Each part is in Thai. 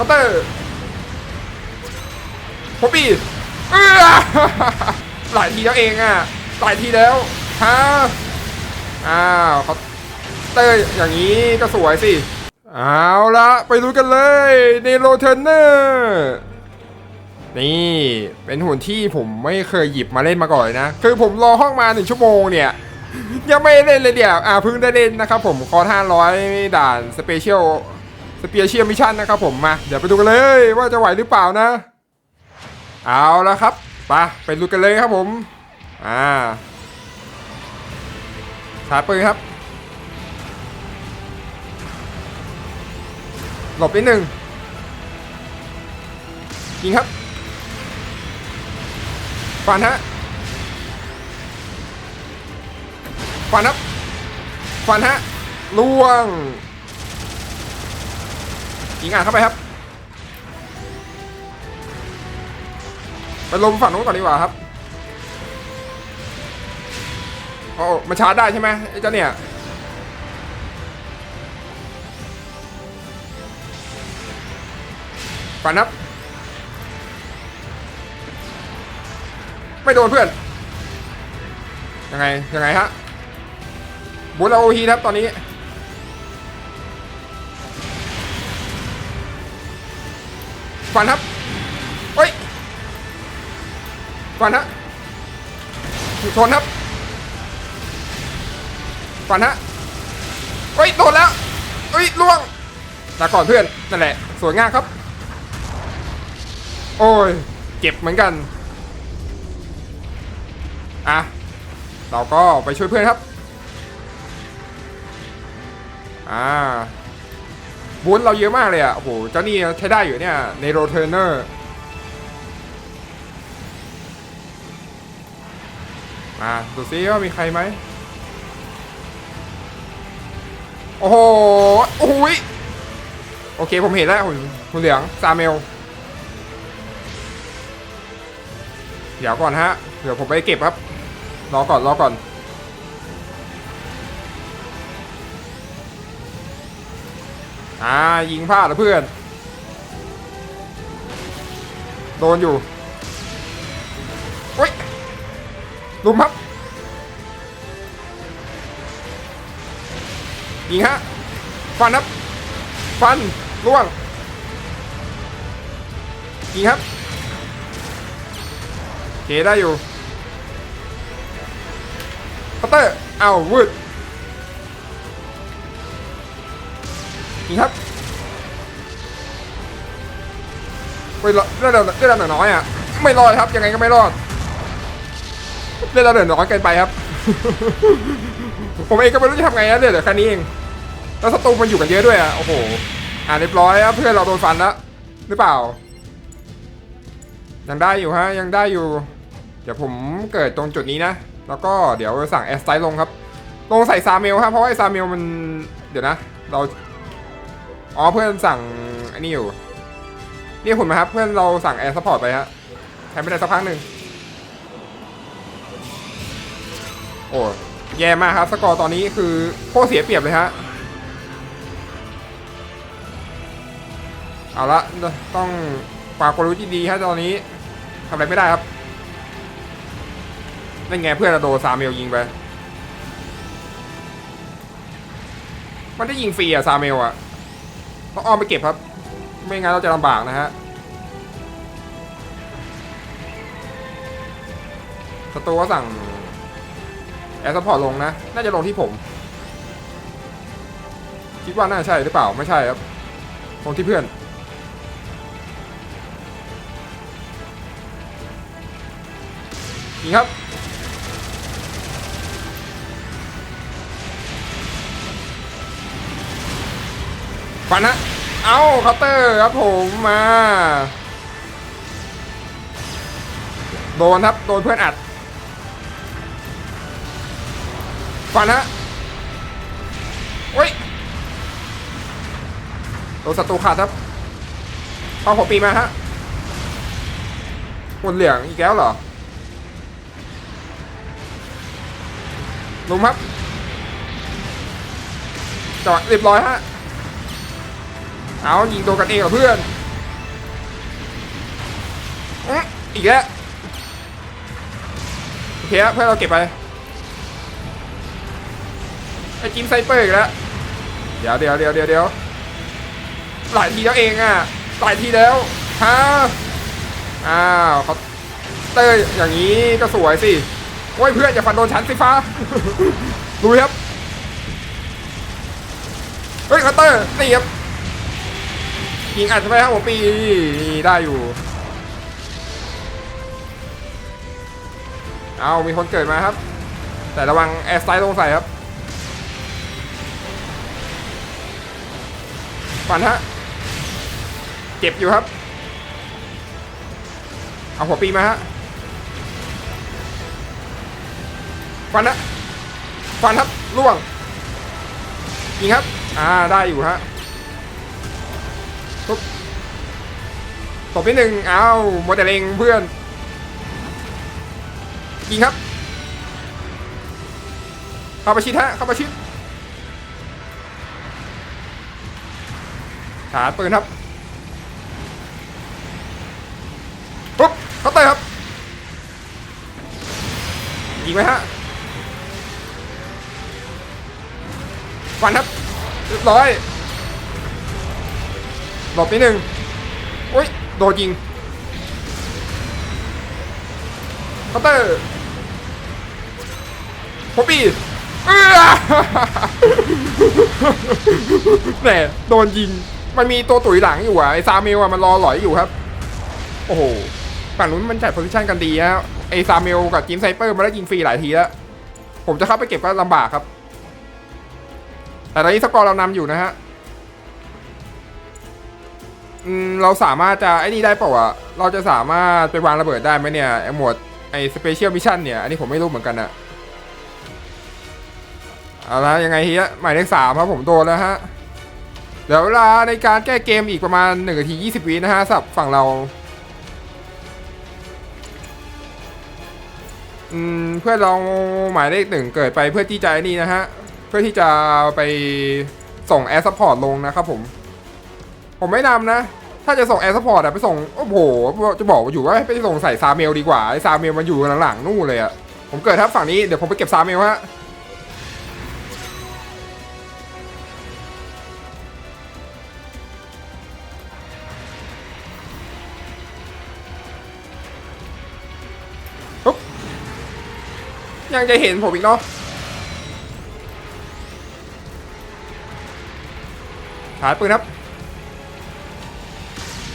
คาน์เตอร์พบปีเออหลายทีแล้วเองอะหลายทีแล้วฮะอ้าวเคาน์เตอร์อย่างนี้ก็สวยสิเอาละไปดูกันเลยในโรเทนเนอร์นี่เป็นหุ่นที่ผมไม่เคยหยิบมาเล่นมาก่อนเลยนะ คือผมรอห้องมาหนึ่งชั่วโมงเนี่ย ยังไม่เล่นเลยเดี๋ยวอ่าเพิ่งได้เล่นนะครับผมคอร์500ด่านสเปเชียล สเปเชียมิชชั่นนะครับผมมาเดี๋ยวไปดูกันเลยว่าจะไหวหรือเปล่านะ เอาละครับไปไปดูกันเลยครับผมอ่าชาร์จปืนครับ หลบนิดหนึ่งยิงครับฟันฮะฟันครับฟันฮะล่วง ยิงอ่านเข้าไปครับไปลมฝั่งนู้นก่อนดีกว่าครับโอ้มันชาร์จได้ใช่ไหมไอ้เจ้าเนี่ยฟันครับ ไม่โดนเพื่อน ยังไง ยังไงฮะบุญเราโอฮีครับตอนนี้ ฟันครับเฮ้ยฟันฮะชนครับฟันฮะเฮ้ยโดนแล้วเฮ้ยล่วงลาก่อนเพื่อนนั่นแหละสวยงามครับ โอ้ยเจ็บเหมือนกันอะเราก็ไปช่วยเพื่อนครับ อ่า บุญเราเยอะมากเลยอะ โอ้โห เจ้านี่ใช้ได้อยู่เนี่ย ในโรเทอร์เนอร์ มาดูซิว่ามีใครไหม โอ้โห โอ้หยโอเค ผมเห็นแล้วหุ่นหุ่นเหลืองซาเมล เดี๋ยวก่อนฮะ เดี๋ยวผมไปเก็บครับ รอก่อน รอก่อน อ่ายิงพลาดแล้วเพื่อน โดนอยู่โอ้ยลุมครับยิงฮะฟันครับฟันล่วงยิงครับเคได้อยู่พัตเตอร์เอาวืด ยิงครับไปเลือดเราเลือดเราหลือน้อยอะไม่รอดครับยังไงก็ไม่รอดเลือดเราเหลือน้อยเกินไปครับ ผมเองก็ไม่รู้จะทำไงนะเลือดเหลือแค่นี้เองแล้วศัตรูมันอยู่กันเยอะด้วยอะโอ้โหอ่าเรียบร้อยครับเพื่อนเราโดนฟันแล้วหรือเปล่า ยังได้อยู่ฮะยังได้อยู่ เดี๋ยวผมเกิดตรงจุดนี้นะ แล้วก็เดี๋ยวสั่งแอสไตลงครับลงใส่ซาเมลครับเพราะว่าไอซาเมลมันเดี๋ยวนะ เรา อ๋อเพื่อนสั่งอันนี้อยู่นี่คุณมาครับ เพื่อนเราสั่งแอร์ซัพพอร์ตไปฮะใช้ไม่ได้สักพักหนึ่งโอ้แย่มากครับ สกอร์ตอนนี้คือโคตรเสียเปรียบเลยฮะเอาละต้องฝากกลยุทธ์ที่ดีฮะตอนนี้ทำอะไรไม่ได้ครับนั่นไงเพื่อนเราโดนซาเมลยิงไป มันได้ยิงฟรีอะซาเมลอะ ต้องอ้อมไปเก็บครับ ไม่งั้นเราจะลำบากนะฮะสตูก็สั่งแอร์ซัพพอร์ตลงนะ น่าจะลงที่ผม คิดว่าน่าใช่หรือเปล่าไม่ใช่ครับลงที่เพื่อนนี่ครับ ฟันนะเอาเคาน์เตอร์ครับผมมา โดนครับ โดนเพื่อนอัด ฟันฮะโอ้ยโดนศัตรูขาดครับเข้าหัวปีมาฮะหมดเหลืองอีกแล้วเหรอลุมครับจอดเรียบร้อยฮะ เอายิงตัวกันเองกับเพื่อนอีกแล้วโอเคเพื่อนเราเก็บไปไอ้จิมไซเปอร์อีกแล้วเดี๋ยวเดี๋ยวเดี๋ยวเดี๋ยวเดี๋ยวหลายทีแล้วเองอะหลายทีแล้วฮะอ้าวเขาเตอร์อย่างนี้ก็สวยสิโอ้ยเพื่อนอย่าฟันโดนฉันสิฟ้าดูครับเฮ้ยคัตเตอร์นี่ครับ ยิงอัดไปครับผมปีนี่ได้อยู่ เอามีคนเกิดมาครับ แต่ระวังแอร์สไตล์ลงใส่ครับฟันฮะ เจ็บอยู่ครับ เอาหัวปีมาฮะฟันฮะฟันครับล่วงยิงครับ อ่าได้อยู่ฮะ ทุบตบนิดหนึ่งเอาโมเดลเลงเพื่อนยิงครับ เข้าประชิดฮะเข้าประชิดชาปืนครับปุ๊บเคาเตอร์ครับยิงไหมฮะฟันครับเรียบร้อย หลบนิดนึ่งอุ้ยโดนยิงคาเตอร์พอปี้เออแหมโดนยิง มันมีตัวตุ๋ยหลังอยู่อะไอซาเมลอะมันรอหลอยอยู่ครับ โอ้โหฝั่งนู้นมันจัดโพซิชันกันดีฮะไอซาเมลกับจิมไซเปอร์มาได้ยิงฟรีหลายทีแล้ว ผมจะเข้าไปเก็บก็ลำบากครับ แต่ตอนนี้สกอร์เรานำอยู่นะฮะ อืมเราสามารถจะไอ้นี่ได้เปล่าวะเราจะสามารถไปวางระเบิดได้ไหมเนี่ยไอ้หมวดไอ้สเปเชียลมิชชั่นเนี่ย อันนี้ผมไม่รู้เหมือนกันอะเอาละยังไงเฮียหมายเลขสามครับผมโดนแล้วฮะเดี๋ยวเวลาในการแก้เกมอีกประมาณ1นาที20 วินะฮะสับฝั่งเราอืมเพื่อเราหมายเลขหนึ่งเกิดไปเพื่อที่จะไอ้นี่นะฮะ เพื่อที่จะไปส่งแอร์ซัพพอร์ตลงนะครับผม ผมไม่นำนะ ถ้าจะส่งแอร์ซัพพอร์ตอะไปส่ง โอ้โห จะบอกอยู่ว่าไปส่งใส่ซาเมลดีกว่าไอซาเมลมันอยู่หลังๆนู่นเลยอะผมเกิดทับฝั่งนี้ เดี๋ยวผมไปเก็บซาเมลฮะปุ๊บยังจะเห็นผมอีกเนาะชาร์จปืนครับ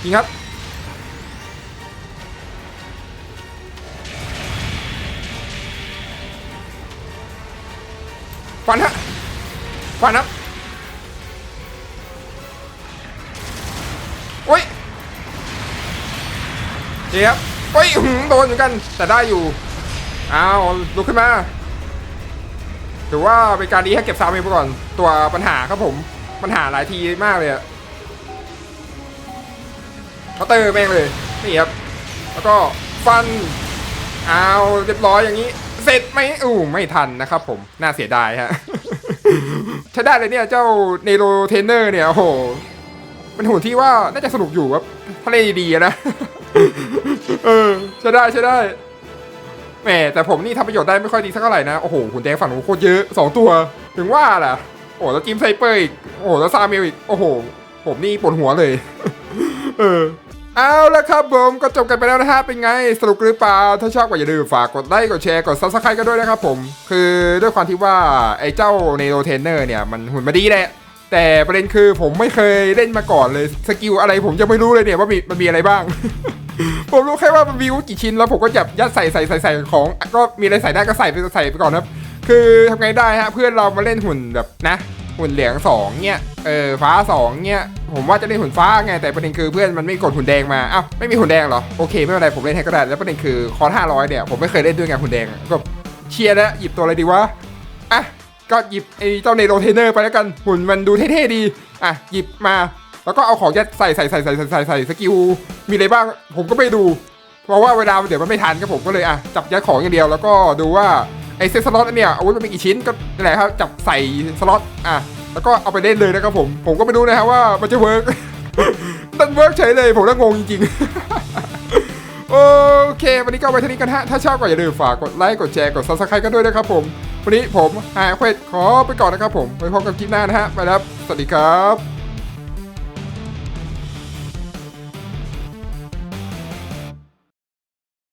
ยิงครับ ฟันฮะ ฟันครับ โอ้ยเดี๋ยบโอ้ยอื้อหือโดนเหมือนกัน แต่ได้อยู่ อ้าว ลุกขึ้นมาถือว่าเป็นการดีให้เก็บซาวเมไปก่อนตัวปัญหาครับผม ปัญหาหลายทีมากเลยอะ เคาน์เตอร์แม่งเลยนี่ครับแล้วก็ฟันเอาเรียบร้อยอย่างนี้ เสร็จไหมอู้ไม่ทันนะครับผมน่าเสียดายฮะใช้ได้เลยเนี่ยเจ้าเนโรเทนเนอร์เนี่ยโอ้โหเป็นหุ่นที่ว่าน่าจะสนุกอยู่ครับถ้าเล่นดีๆนะเออใช้ได้ใช้ได้แหมแต่ผมนี่ทำประโยชน์ได้ไม่ค่อยดีสักเท่าไหร่นะ โอ้โหหุ่นแดงฝั่งนู้นโคตรเยอะสองตัว ถึงว่าล่ะ โอ้แล้วจิมไซเปอร์อีก โอ้แล้วซาเมลอีก โอ้โห ผมนี่ปวดหัวเลย เออ เอาละครับผมก็จบกันไปแล้วนะฮะเป็นไงสนุกหรือเปล่า ถ้าชอบก็อย่าลืมฝากกดไลค์กดแชร์กดซับสไครต์กันด้วยนะครับผม คือด้วยความที่ว่าไอ้เจ้าเนโรเทนเนอร์เนี่ยมันหุ่นมาดีแหละแต่ประเด็นคือผมไม่เคยเล่นมาก่อนเลยสกิลอะไรผมจะไม่รู้เลยเนี่ยว่ามีมันมีอะไรบ้าง ผมรู้แค่ว่ามันมีกี่ชิ้นแล้วผมก็จับยัดใส่ใส่ใส่ใส่ของก็มีอะไรใส่ได้ก็ใส่ไปใส่ไปก่อนครับ คือทำไงได้ฮะเพื่อนเรามาเล่นหุ่นแบบนะ หุ่นเหลืองสองเนี่ยเออฟ้าสองเนี่ยผมว่าจะเล่นหุ่นฟ้าไงแต่ประเด็นคือเพื่อนมันไม่กดหุ่นแดงมาอ้าวไม่มีหุ่นแดงเหรอโอเคไม่เป็นไรผมเล่นให้ก็ได้แล้วประเด็นคือคอร์ห้าร้อยเนี่ยผมไม่เคยเล่นด้วยไงหุ่นแดงก็เชียร์แล้วหยิบตัวอะไรดีวะอะก็หยิบไอ้เจ้าเนโรเทนเนอร์ไปแล้วกันหุ่นมันดูเท่ๆดีอะหยิบมา แล้วก็เอาของยัดใส่ใส่ใส่ใส่ใส่ใส่ใส่สกิลมีอะไรบ้างผมก็ไปดู เพราะว่าเวลาเดี๋ยวมันไม่ทันก็ผมก็เลยอะจับยัดของอย่างเดียวแล้วก็ดูว่า ไอ้เซตสล็อตอันเนี่ยอาวุธมันมีกี่ชิ้นก็นั่นแหละครับจับใส่สล็อตอะแล้วก็เอาไปเล่นเลยนะครับผมผมก็ไม่รู้นะครับว่ามันจะเวิร์กมันเวิร์กเฉยเลยผมก็งงจริงๆ โอเค วันนี้ก็ไว้เท่านี้กันฮะ ถ้าชอบก็อย่าลืมฝากกดไลค์กดแชร์กด subscribe กันด้วยนะครับผม วันนี้ผมหาเควสขอไปก่อนนะครับผมไว้พบกันคลิปหน้านะฮะ ไปแล้ว สวัสดีครับ